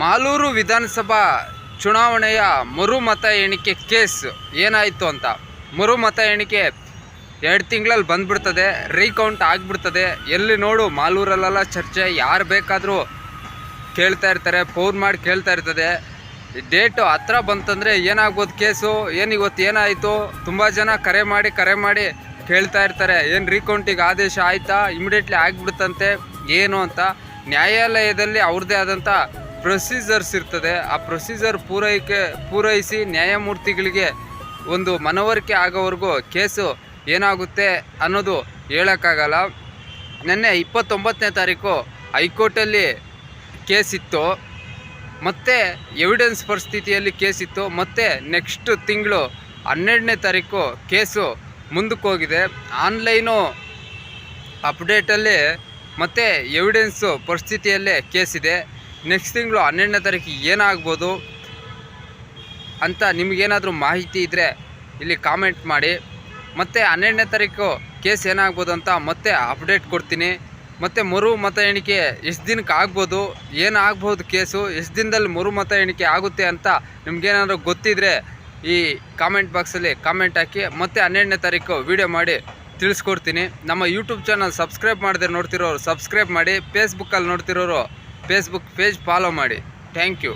ಮಾಲೂರು ವಿಧಾನಸಭಾ ಚುನಾವಣೆಯ ಮರು ಮತ ಎಣಿಕೆ ಕೇಸ್ ಏನಾಯಿತು ಅಂತ. ಮರು ಮತ ಎಣಿಕೆ ಎರಡು ತಿಂಗಳಲ್ಲಿ ಬಂದ್ಬಿಡ್ತದೆ, ರೀಕೌಂಟ್ ಆಗಿಬಿಡ್ತದೆ. ಎಲ್ಲಿ ನೋಡು, ಮಾಲೂರಲ್ಲೆಲ್ಲ ಚರ್ಚೆ, ಯಾರು ಬೇಕಾದರೂ ಕೇಳ್ತಾ ಇರ್ತಾರೆ, ಫೋನ್ ಮಾಡಿ ಕೇಳ್ತಾ ಇರ್ತದೆ. ಡೇಟು ಹತ್ರ ಬಂತಂದರೆ ಏನಾಗ್ಬೋದು ಕೇಸು ಏನು ಇವತ್ತು ಏನಾಯಿತು? ತುಂಬ ಜನ ಕರೆ ಮಾಡಿ ಕರೆ ಮಾಡಿ ಕೇಳ್ತಾ ಇರ್ತಾರೆ. ಏನು ರೀಕೌಂಟಿಗೆ ಆದೇಶ ಆಯಿತಾ? ಇಮಿಡಿಯೇಟ್ಲಿ ಆಗಿಬಿಡುತ್ತಂತೆ ಏನು ಅಂತ. ನ್ಯಾಯಾಲಯದಲ್ಲಿ ಅವ್ರದ್ದೇ ಆದಂಥ ಪ್ರೊಸೀಜರ್ಸ್ ಇರ್ತದೆ. ಆ ಪ್ರೊಸೀಜರ್ ಪೂರೈಕೆ, ಪೂರೈಸಿ ನ್ಯಾಯಮೂರ್ತಿಗಳಿಗೆ ಒಂದು ಮನವರಿಕೆ ಆಗೋವರೆಗೂ ಕೇಸು ಏನಾಗುತ್ತೆ ಅನ್ನೋದು ಹೇಳೋಕ್ಕಾಗಲ್ಲ. ನಿನ್ನೆ ಇಪ್ಪತ್ತೊಂಬತ್ತನೇ ತಾರೀಕು ಹೈಕೋರ್ಟಲ್ಲಿ ಕೇಸ್ ಇತ್ತು ಮತ್ತು ಎವಿಡೆನ್ಸ್ ಪರಿಸ್ಥಿತಿಯಲ್ಲಿ ಕೇಸ್ ಇತ್ತು ಮತ್ತು ನೆಕ್ಸ್ಟ್ ತಿಂಗಳು ಹನ್ನೆರಡನೇ ತಾರೀಕು ಕೇಸು ಮುಂದಕ್ಕೆ ಹೋಗಿದೆ ಆನ್ಲೈನು ಅಪ್ಡೇಟಲ್ಲಿ ಮತ್ತು ಎವಿಡೆನ್ಸು ಪರಿಸ್ಥಿತಿಯಲ್ಲೇ ಕೇಸಿದೆ. ನೆಕ್ಸ್ಟ್ ತಿಂಗಳು ಹನ್ನೆರಡನೇ ತಾರೀಕು ಏನಾಗ್ಬೋದು ಅಂತ ನಿಮಗೇನಾದರೂ ಮಾಹಿತಿ ಇದ್ದರೆ ಇಲ್ಲಿ ಕಾಮೆಂಟ್ ಮಾಡಿ. ಮತ್ತು ಹನ್ನೆರಡನೇ ತಾರೀಕು ಕೇಸ್ ಏನಾಗ್ಬೋದು ಅಂತ ಮತ್ತೆ ಅಪ್ಡೇಟ್ ಕೊಡ್ತೀನಿ. ಮತ್ತು ಮರು ಮತ ಎಣಿಕೆ ಎಷ್ಟು ದಿನಕ್ಕೆ ಆಗ್ಬೋದು ಏನಾಗ್ಬೋದು ಕೇಸು ಎಷ್ಟು ದಿನದಲ್ಲಿ ಮರು ಮತ ಎಣಿಕೆ ಆಗುತ್ತೆ ಅಂತ ನಿಮ್ಗೇನಾದರೂ ಗೊತ್ತಿದ್ರೆ ಈ ಕಾಮೆಂಟ್ ಬಾಕ್ಸಲ್ಲಿ ಕಾಮೆಂಟ್ ಹಾಕಿ. ಮತ್ತೆ ಹನ್ನೆರಡನೇ ತಾರೀಕು ವಿಡಿಯೋ ಮಾಡಿ ತಿಳಿಸ್ಕೊಡ್ತೀನಿ. ನಮ್ಮ ಯೂಟ್ಯೂಬ್ ಚಾನಲ್ ಸಬ್ಸ್ಕ್ರೈಬ್ ಮಾಡದೆ ನೋಡ್ತಿರೋರು ಸಬ್ಸ್ಕ್ರೈಬ್ ಮಾಡಿ. ಫೇಸ್ಬುಕ್ಕಲ್ಲಿ ನೋಡ್ತಿರೋರು ಫೇಸ್ಬುಕ್ ಪೇಜ್ ಫಾಲೋ ಮಾಡಿ. Thank you